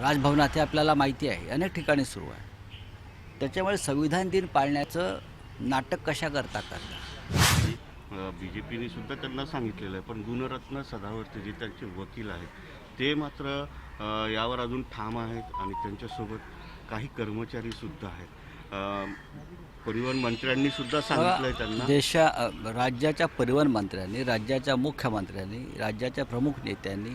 राजभवनात हे आपल्याला माहिती आहे. अनेक ठिकाणी सुरू आहे. त्याच्यामुळे संविधान दिन पाळण्याचं नाटक कशा करता करता बी जे पीने सुद्धा त्यांना सांगितलेलं आहे पण गुणरत्न सदावर्ते जे त्यांचे वकील आहेत ते मात्र यावर अजून ठाम आहेत आणि त्यांच्यासोबत काही कर्मचारी सुद्धा आहेत. परिवहन मंत्र्यांनी सुद्धा सांगितलं आहे त्यांना. देशा राज्याच्या परिवहन मंत्र्यांनी राज्याच्या मुख्यमंत्र्यांनी राज्याच्या प्रमुख नेत्यांनी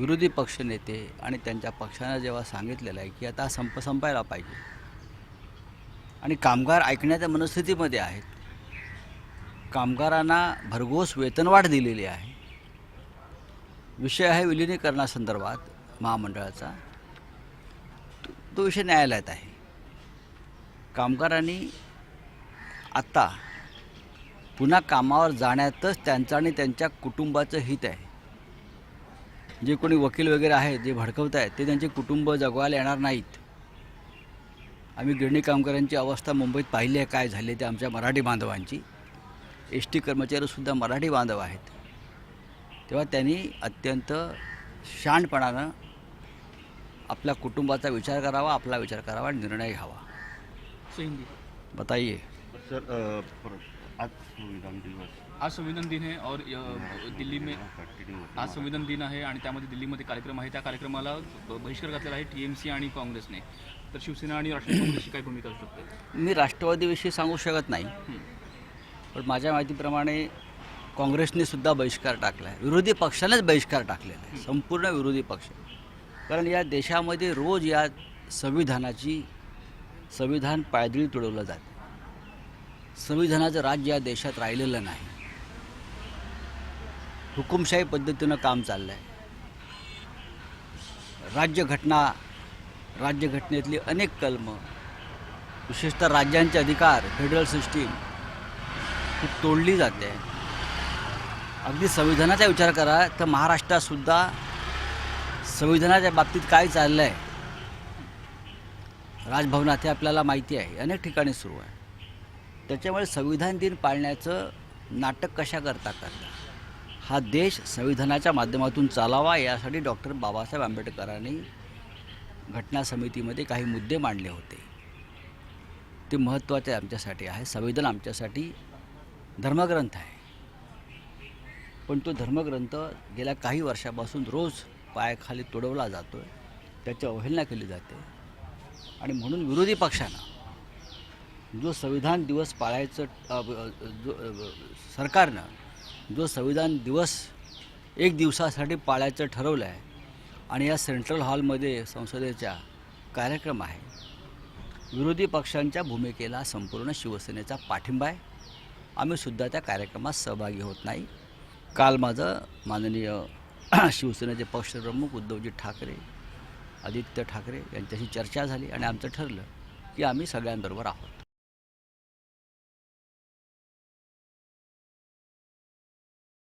विरोधी पक्षनेते आणि त्यांच्या पक्षानं जेव्हा सांगितलेलं आहे की आता संप संपायला पाहिजे. आणि कामगार ऐकण्याच्या मनस्थितीमध्ये आहेत. कामगारांना भरघोस वेतनवाढ दिलेली आहे. विषय आहे विलिनीकरणासंदर्भात महामंडळाचा. तो- तो विषय न्यायालयात आहे. कामगारांनी आत्ता पुन्हा कामावर जाण्यातच त्यांचं आणि त्यांच्या कुटुंबाचं हित आहे. जे कोणी वकील वगैरे आहेत जे भडकवत आहेत ते त्यांचे कुटुंब जगवायला येणार नाहीत. आम्ही गिरणी कामगारांची अवस्था मुंबईत पाहिली आहे काय झाली ते आमच्या मराठी बांधवांची. एस टी कर्मचारीसुद्धा मराठी बांधव आहेत. तेव्हा त्यांनी अत्यंत शहाणपणानं आपल्या कुटुंबाचा विचार करावा आपला विचार करावा आणि निर्णय घ्यावा. बताइए. सर आज संविधान दिवस. आज संविधान दिन है और दिल्ली में आज संविधान दिन आहे आणि त्यामध्ये दिल्लीमध्ये कार्यक्रम आहे. त्या कार्यक्रमाला बहिष्कार घातलेला आहे टी एम सी आणि काँग्रेसने. तर शिवसेना आणि राष्ट्रवादी काँग्रेसची काय भूमिका असू शकते? मी राष्ट्रवादीविषयी सांगू शकत नाही. पण माझ्या माहितीप्रमाणे काँग्रेसने सुद्धा बहिष्कार टाकला आहे विरोधी पक्षानेच बहिष्कार टाकलेला आहे. संपूर्ण विरोधी पक्ष. कारण या देशामध्ये रोज या संविधानाची संविधान पायदळी तुडवलं जाते. संविधानाचं राज्य या देशात राहिलेलं नाही. हुकुमशाही पद्धतीनं काम चाललं आहे राज्यघटना राज्यघटनेतली अनेक कलमं विशेषतः राज्यांचे अधिकार फेडरल सिस्टीम ही तोडली जाते. अगदी संविधानाचा विचार करा तर महाराष्ट्रातसुद्धा संविधानाच्या बाबतीत काय चाललं आहे राजभवनात हे आपल्याला माहिती आहे. अनेक ठिकाणी सुरू आहे. त्याच्यामुळे संविधान दिन पाळण्याचं नाटक कशा करता करता? हा देश संविधानाच्या माध्यमातून चालावा यासाठी डॉक्टर बाबासाहेब आंबेडकरांनी घटना समितीमध्ये काही मुद्दे मांडले होते. ते महत्त्वाचे आमच्यासाठी आहे. संविधान आमच्यासाठी धर्मग्रंथ आहे. पण तो धर्मग्रंथ गेल्या काही वर्षापासून रोज पायाखाली तुडवला जातो आहे त्याची अवहेलना केली जाते. आणि म्हणून विरोधी पक्षानं जो संविधान दिवस पाळायचं जो सरकारनं जो संविधान दिवस एक दिवसासाठी पाळायचं ठरवलं आहे आणि या सेंट्रल हॉलमध्ये संसदेचा कार्यक्रम आहे विरोधी पक्षांच्या भूमिकेला संपूर्ण शिवसेनेचा पाठिंबा आहे. आम्हीसुद्धा त्या कार्यक्रमात सहभागी होत नाही. काल माझं माननीय शिवसेनेचे पक्षप्रमुख उद्धवजी ठाकरे आदित्य ठाकरे यांच्याशी चर्चा झाली आणि आमचं ठरलं की आम्ही सगळ्यांबरोबर आहोत.